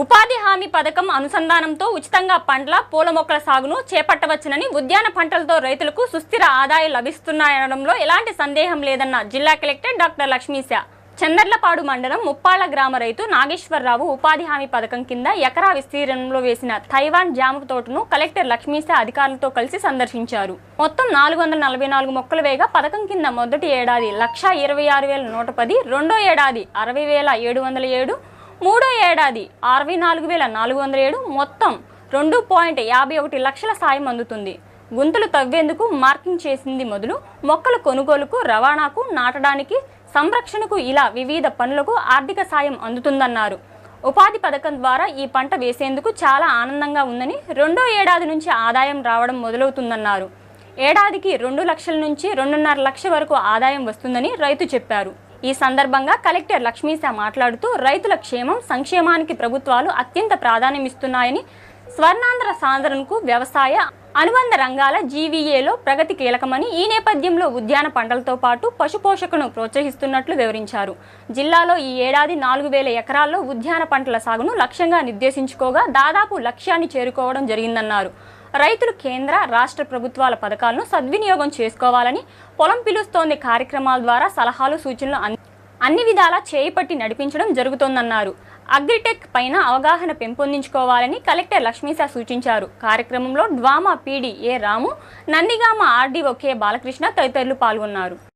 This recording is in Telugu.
ఉపాధి హామీ పథకం అనుసంధానంతో ఉచితంగా పండ్ల పూల మొక్కల సాగును చేపట్టవచ్చునని ఉద్యాన పంటలతో రైతులకు సుస్థిర ఆదాయం లభిస్తున్నాయనడంలో ఎలాంటి సందేహం లేదన్న జిల్లా కలెక్టర్ డాక్టర్ లక్ష్మీశ. చందర్లపాడు మండలం ముప్పాళ్ళ గ్రామ రైతు నాగేశ్వరరావు ఉపాధి హామీ పథకం కింద ఎకరా విస్తీర్ణంలో వేసిన తైవాన్ జామ తోటను కలెక్టర్ లక్ష్మీశ అధికారులతో కలిసి సందర్శించారు. మొత్తం నాలుగు వందల నలభై నాలుగు మొక్కలు వేగా పథకం కింద మొదటి ఏడాది లక్ష ఇరవై ఆరు వేల నూట పది రెండో ఏడాది అరవై వేల ఏడు వందల ఏడు మూడో ఏడాది అరవై నాలుగు వేల నాలుగు వందల ఏడు మొత్తం రెండు పాయింట్ యాభై ఒకటి లక్షల సాయం అందుతుంది. గుంతలు తవ్వేందుకు మార్కింగ్ చేసింది మొదలు మొక్కల కొనుగోలుకు రవాణాకు నాటడానికి సంరక్షణకు ఇలా వివిధ పనులకు ఆర్థిక సాయం అందుతుందన్నారు. ఉపాధి పథకం ద్వారా ఈ పంట వేసేందుకు చాలా ఆనందంగా ఉందని రెండో ఏడాది నుంచి ఆదాయం రావడం మొదలవుతుందన్నారు. ఏడాదికి రెండు లక్షల నుంచి రెండున్నర లక్ష వరకు ఆదాయం వస్తుందని రైతు చెప్పారు. ఈ సందర్భంగా కలెక్టర్ లక్ష్మీశా మాట్లాడుతూ రైతుల క్షేమం సంక్షేమానికి ప్రభుత్వాలు అత్యంత ప్రాధాన్యమిస్తున్నాయని స్వర్ణాంధ్ర సాధనకు వ్యవసాయ అనుబంధ రంగాల జీవీఏలో ప్రగతి కీలకమని ఈ నేపథ్యంలో ఉద్యాన పంటలతో పాటు పశుపోషకను ప్రోత్సహిస్తున్నట్లు వివరించారు. జిల్లాలో ఈ ఏడాది నాలుగు వేల ఎకరాల్లో ఉద్యాన పంటల సాగును లక్ష్యంగా నిర్దేశించుకోగా దాదాపు లక్ష్యాన్ని చేరుకోవడం జరిగిందన్నారు. రైతులు కేంద్ర రాష్ట్ర ప్రభుత్వాల పథకాలను సద్వినియోగం చేసుకోవాలని పొలం పిలుస్తోంది. కార్యక్రమాల ద్వారా సలహాలు సూచనలు అన్- అన్ని విధాలా చేయిపట్టి నడిపించడం జరుగుతోందన్నారు. అగ్రిటెక్ పైన అవగాహన పెంపొందించుకోవాలని కలెక్టర్ లక్ష్మీశా సూచించారు. కార్యక్రమంలో DWAMA PDA A Ramu Nandigama RDO K Balakrishna తదితరులు పాల్గొన్నారు.